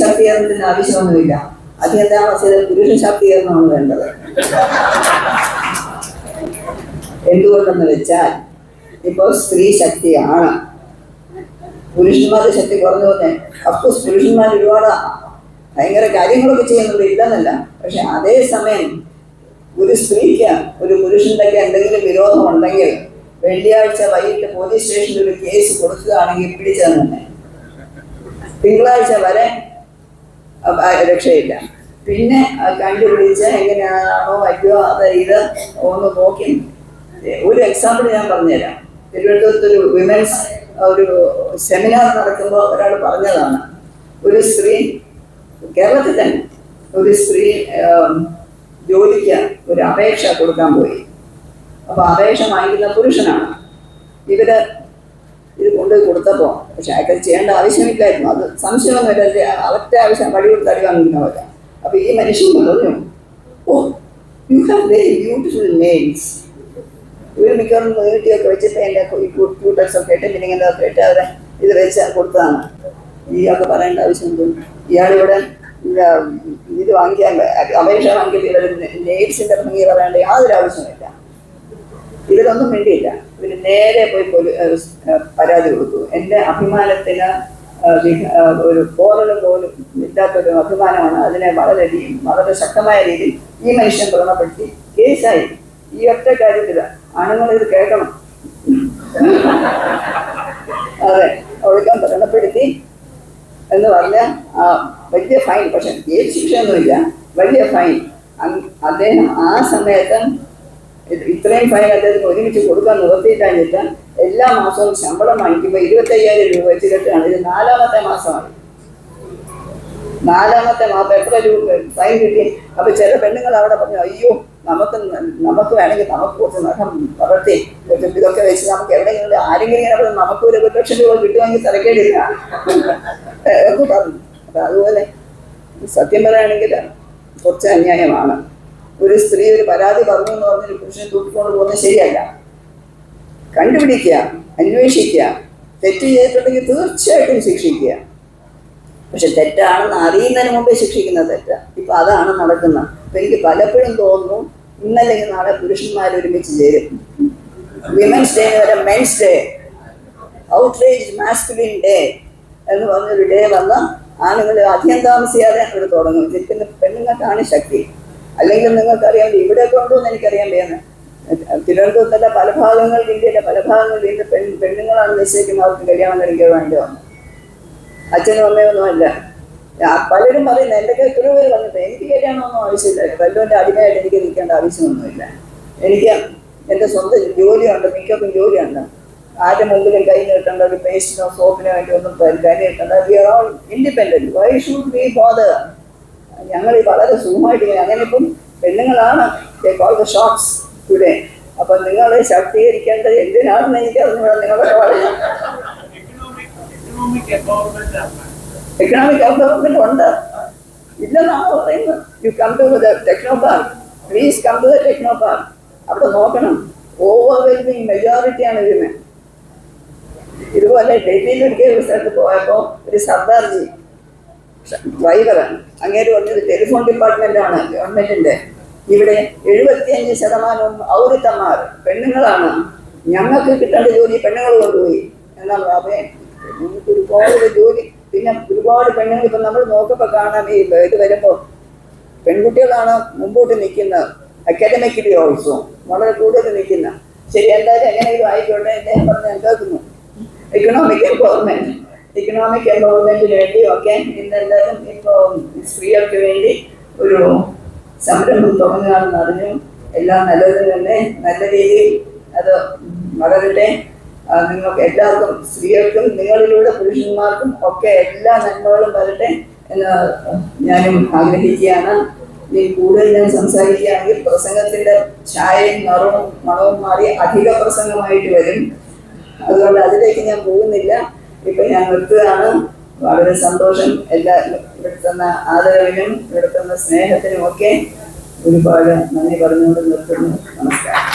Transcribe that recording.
ശാക്തീകരണത്തിന് ആവശ്യമൊന്നുമില്ല. അധികതാമസിത പുരുഷ ശാക്തീകരണമാണ് വേണ്ടത്. എന്തുകൊണ്ടെന്ന് വെച്ചാൽ ഇപ്പോൾ സ്ത്രീ ശക്തിയാണ്. പുരുഷന്മാരുടെ ശക്തി കുറഞ്ഞു തന്നെ അഫ്കോഴ്സ് പുരുഷന്മാർ ഒരുപാട് ഭയങ്കര കാര്യങ്ങളൊക്കെ ചെയ്യുന്നുണ്ട്. ഇല്ലെന്നല്ല. പക്ഷെ അതേസമയം ഒരു സ്ത്രീക്ക് ഒരു പുരുഷന്റെ ഒക്കെ എന്തെങ്കിലും വിരോധം ഉണ്ടെങ്കിൽ വെള്ളിയാഴ്ച വൈകിട്ട് പോലീസ് സ്റ്റേഷനിൽ ഒരു കേസ് കൊടുക്കുകയാണെങ്കിൽ പിടിച്ചതെന്നെ തിങ്കളാഴ്ച വരെ രക്ഷയില്ല. പിന്നെ കണ്ടുപിടിച്ച് എങ്ങനെയാണോ അയ്യോ അത് ഇത് ഒന്ന് നോക്കി. ഒരു എക്സാമ്പിൾ ഞാൻ പറഞ്ഞുതരാം. തിരുവനന്തപുരത്ത് ഒരു വിമൻസ് ഒരു സെമിനാർ നടക്കുമ്പോൾ ഒരാൾ പറഞ്ഞതാണ്. ഒരു സ്ത്രീ കേരളത്തിൽ തന്നെ ഒരു സ്ത്രീ ജോലിക്ക് ഒരു അപേക്ഷ കൊടുക്കാൻ പോയി. അപ്പൊ അപേക്ഷ വാങ്ങിക്കുന്ന പുരുഷനാണ്. ഇവർ ഇത് കൊണ്ടുപോയി കൊടുത്തപ്പോ. പക്ഷെ അയാൾക്ക് ചെയ്യേണ്ട ആവശ്യമില്ലായിരുന്നു. അത് സംശയമൊന്നുമില്ല അവരുടെ ആവശ്യം വഴി കൊടുത്ത് അടി വാങ്ങിക്കുന്നവരാ അപ്പൊ ഈ മനുഷ്യൻ പറഞ്ഞു ഓ you have very beautiful names ഇവർ മിക്കവാറും നീട്ടിയൊക്കെ വെച്ചിട്ട് എന്റെ ട്യൂട്ടേഴ്സ് ഒക്കെ ഇട്ട് പിന്നെ ഇങ്ങനെ ഇട്ട് അവരെ ഇത് വെച്ച് കൊടുത്തതാണ്. ഇയാൾക്ക് പറയേണ്ട ആവശ്യം ഇയാളിവിടെ ഇല്ല, ഇത് വാങ്ങിക്കാൻ അപേക്ഷ വാങ്ങിയിട്ട് ഇവർ ഭംഗി പറയേണ്ട യാതൊരു ആവശ്യമില്ല ഇവരൊന്നും വേണ്ടിയില്ല. ഇവർ നേരെ പോയി പരാതി കൊടുത്തു. എന്റെ അഭിമാനത്തിന് ഒരു പോറൽ പോലും ഇല്ലാത്തൊരു അഭിമാനമാണ് അതിനെ വളരെയധികം വളരെ ശക്തമായ രീതിയിൽ ഈ മനുഷ്യൻ വ്രണപ്പെടുത്തി കേസായി. ഈ ഒറ്റ കാര്യത്തിൽ ആണുങ്ങൾ ഇത് കേൾക്കണം. അതെ ഒഴുക്കം വ്രണപ്പെടുത്തി എന്ന് പറഞ്ഞ വലിയ ഫൈൻ പക്ഷെ ഏത് ശിക്ഷയൊന്നുമില്ല. വലിയ ഫൈൻ. അദ്ദേഹം ആ സമയത്ത് ഇത്രയും ഫൈൻ അദ്ദേഹത്തിന് ഒരുമിച്ച് കൊടുക്കാൻ നിവർത്തിയിട്ടാഞ്ഞിട്ട് എല്ലാ മാസവും ശമ്പളം വാങ്ങിക്കുമ്പോൾ ഇരുപത്തയ്യായിരം രൂപ വെച്ച് കെട്ടുകയാണ് ഇത് നാലാമത്തെ മാസമാണ്. നാലാമത്തെ മാസം എത്ര രൂപ ഫൈൻ കിട്ടി? അപ്പൊ ചില പെണ്ണുങ്ങൾ അവിടെ പറഞ്ഞു അയ്യോ നമുക്ക് നമുക്ക് വേണമെങ്കിൽ നമുക്ക് കുറച്ച് നഖം പകർത്തി ഇതൊക്കെ വെച്ച് നമുക്ക് എവിടെയെങ്കിലും ആരെങ്കിലും അവിടെ നമുക്ക് ഒരു ഒരു ലക്ഷം രൂപ കിട്ടുമെങ്കിൽ തിരക്കേടില്ല. എന്ന് പറഞ്ഞു. അപ്പൊ അതുപോലെ സത്യം പറയുകയാണെങ്കിൽ കുറച്ച് അന്യായമാണ്. ഒരു സ്ത്രീ ഒരു പരാതി പറഞ്ഞു എന്ന് പറഞ്ഞൊരു പുരുഷനെ തൂക്കിക്കൊണ്ട് പോകുന്നത് ശരിയല്ല. കണ്ടുപിടിക്കുക അന്വേഷിക്കുക തെറ്റ് ചെയ്തിട്ടുണ്ടെങ്കിൽ തീർച്ചയായിട്ടും ശിക്ഷിക്കുക. പക്ഷെ തെറ്റാണെന്ന് അറിയുന്നതിന് മുമ്പേ ശിക്ഷിക്കുന്ന തെറ്റ്. ഇപ്പൊ അതാണ് നടക്കുന്നത്. അപ്പൊ എനിക്ക് പലപ്പോഴും തോന്നുന്നു ഇന്നല്ലെങ്കിൽ നാളെ പുരുഷന്മാർ ഒരുമിച്ച് ചേരും. വിമൻസ് ഡേ വരെ men's day outrage masculine day എന്ന് പറഞ്ഞൊരു ഡേ വന്ന് ആണുങ്ങൾ അധികം താമസിയാതെ അവർ തുടങ്ങും. നിൽക്കുന്ന പെണ്ണുങ്ങൾക്കാണ് ശക്തി. അല്ലെങ്കിൽ നിങ്ങൾക്കറിയാം ഇവിടെയൊക്കെ ഉണ്ടോ എന്ന് എനിക്കറിയാൻ വേണം തിരുവനന്തപുരത്തല്ല പല ഭാഗങ്ങളിൽ ഇന്ത്യയിലെ പല ഭാഗങ്ങളിൽ ഇന്ത്യ പെൺ പെണ്ണുങ്ങളാണ് നിശ്ചയിക്കുന്ന അവർക്ക് കല്യാണം കഴിക്കാൻ വേണ്ടി വന്നു. അച്ഛനും അമ്മയൊന്നുമല്ല. പലരും പറയുന്നത് എന്റെ എത്രയോ പേര് വന്നിട്ട് എനിക്ക് കല്യാണമൊന്നും ആവശ്യമില്ല. വല്ലവന്റെ അടിമയായിട്ട് എനിക്ക് നിൽക്കേണ്ട ആവശ്യമൊന്നുമില്ല. എനിക്ക് എന്റെ സ്വന്തം ജോലിയുണ്ട് മിക്കവർക്കും ജോലിയുണ്ട്. ആരുടെ മുമ്പിലും കൈ നീട്ടേണ്ട ഒരു പേസ്റ്റിനോ സോപ്പിനോ വേണ്ടി ഒന്നും കൈ നീട്ടേണ്ട. We are all independent why should be bother ഞങ്ങൾ വളരെ സുഖമായിട്ട് ഇങ്ങനെ- അങ്ങനെ ഇപ്പം പെണ്ണുങ്ങളാണ്. കോൾ ദ ഷോട്ട്സ് ടുഡേ അപ്പൊ നിങ്ങളെ ശാക്തീകരിക്കേണ്ടത് എന്തിനാണെന്ന് എനിക്ക് അറിഞ്ഞൂടാ നിങ്ങളൊക്കെ പറയാം. എക്കണോമിക് ഡെവലപ്മെന്റ് ഉണ്ട്. ഇല്ലെന്നാണ് പറയുന്നത്. You come to the techno park please come to the techno park അവിടെ നോക്കണം. ഓവർവെൽമിങ് മെജോറിറ്റിയാണ് ഇതിന് ഇതുപോലെ ഡൽഹിയിൽ ഒരിക്കൽ ഒരു സ്ഥലത്ത് പോയപ്പോൾ ഒരു സർദാർജി ഡ്രൈവർ അങ്ങേര് പറഞ്ഞത് ടെലിഫോൺ ഡിപ്പാർട്ട്മെന്റാണ് ഗവൺമെന്റിന്റെ. ഇവിടെ എഴുപത്തിയഞ്ച് ശതമാനവും ഔരിത്തന്മാർ പെണ്ണുങ്ങളാണ്. ഞങ്ങൾക്ക് കിട്ടേണ്ട ജോലി പെണ്ണുങ്ങൾ കൊണ്ടുപോയി എന്നാൽ അപ്പൊ ഞങ്ങൾക്ക് ഒരുപാട് ജോലി പിന്നെ ഒരുപാട് പെണ്ണുങ്ങൾ ഇപ്പം നമ്മൾ നോക്കുമ്പോൾ കാണാം ഈ ഇത് വരുമ്പോൾ പെൺകുട്ടികളാണ് മുമ്പോട്ട് നിൽക്കുന്നത്. അക്കാഡമിക്കലി ഓൾസോ വളരെ കൂടുതൽ നിൽക്കുന്ന ശരി എന്തായാലും എങ്ങനെയെങ്കിലും ആയിക്കോട്ടെ അദ്ദേഹം പറഞ്ഞ് ഞാൻ കേൾക്കുന്നു എക്കണോമിക് എംപവർമെന്റ് എക്കണോമിക് എംപവർമെന്റിന് വേണ്ടി ഒക്കെ ഇന്നെല്ലാവരും ഇപ്പോൾ സ്ത്രീകൾക്ക് വേണ്ടി ഒരു സംരംഭം തുടങ്ങുകയാണെന്ന് അറിഞ്ഞു. എല്ലാം നല്ലത് തന്നെ. നല്ല രീതിയിൽ അത് വളരട്ടെ. നിങ്ങൾക്ക് എല്ലാവർക്കും സ്ത്രീകൾക്കും നിങ്ങളിലൂടെ പുരുഷന്മാർക്കും ഒക്കെ എല്ലാ നന്മകളും വരട്ടെ എന്ന് ഞാനും ആഗ്രഹിക്കുകയാണ്. ഇനി കൂടുതൽ ഞാൻ സംസാരിക്കുകയാണെങ്കിൽ പ്രസംഗത്തിന്റെ ഛായയും നിറവും മണവും മാറി അധിക പ്രസംഗമായിട്ട് വരും. അതുകൊണ്ട് അതിലേക്ക് ഞാൻ പോകുന്നില്ല. ഇപ്പൊ ഞാൻ നിർത്തുകയാണ്. വളരെ സന്തോഷം. എല്ലാ ഇവിടുത്തുന്ന തന്ന ആദരവിനും ഇവിടുത്തുന്ന തന്ന സ്നേഹത്തിനും ഒക്കെ ഒരുപാട് നന്ദി പറഞ്ഞുകൊണ്ട് നിർത്തുന്നു. നമസ്കാരം.